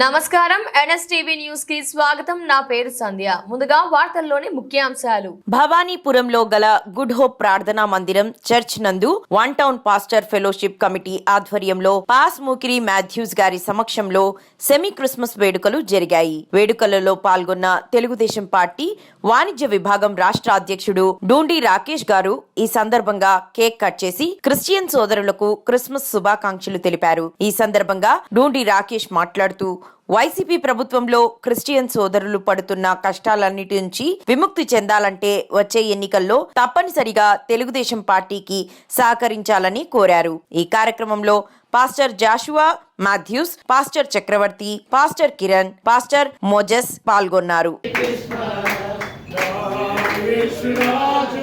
నమస్కారం. ఎన్ఎస్టీవీ న్యూస్కి స్వాగతం. నా పేరు సంధ్య. ముందుగా వార్తల్లోని ముఖ్యాంశాలు. భవానీపురంలో గల గుడ్ హోప్ ప్రార్థనా మందిరం చర్చ్ నందు one town pastor fellowship committee ఆధ్వర్యంలో పాస్ మూకిరి మాథ్యూస్ గారి సమక్షంలో సెమీ క్రిస్మస్ వేడుకలు జరిగాయి. వేడుకలలో పాల్గొన్న తెలుగుదేశం పార్టీ వాణిజ్య విభాగం రాష్ట్ర అధ్యక్షుడు డూండి రాకేష్ గారు ఈ సందర్భంగా కేక్ కట్ చేసి క్రిస్టియన్ సోదరులకు క్రిస్మస్ శుభాకాంక్షలు తెలిపారు. ఈ సందర్భంగా డూండి రాకేష్ మాట్లాడుతూ వైసీపీ ప్రభుత్వంలో క్రిస్టియన్ సోదరులు పడుతున్న కష్టాలన్నిటి నుంచి విముక్తి చెందాలంటే వచ్చే ఎన్నికల్లో తప్పనిసరిగా తెలుగుదేశం పార్టీకి సహకరించాలని కోరారు ఈ కార్యక్రమంలో pastor Joshua Mathews pastor Chakravarthi pastor Kiran pastor Moses పాల్గొన్నారు యేసురాజు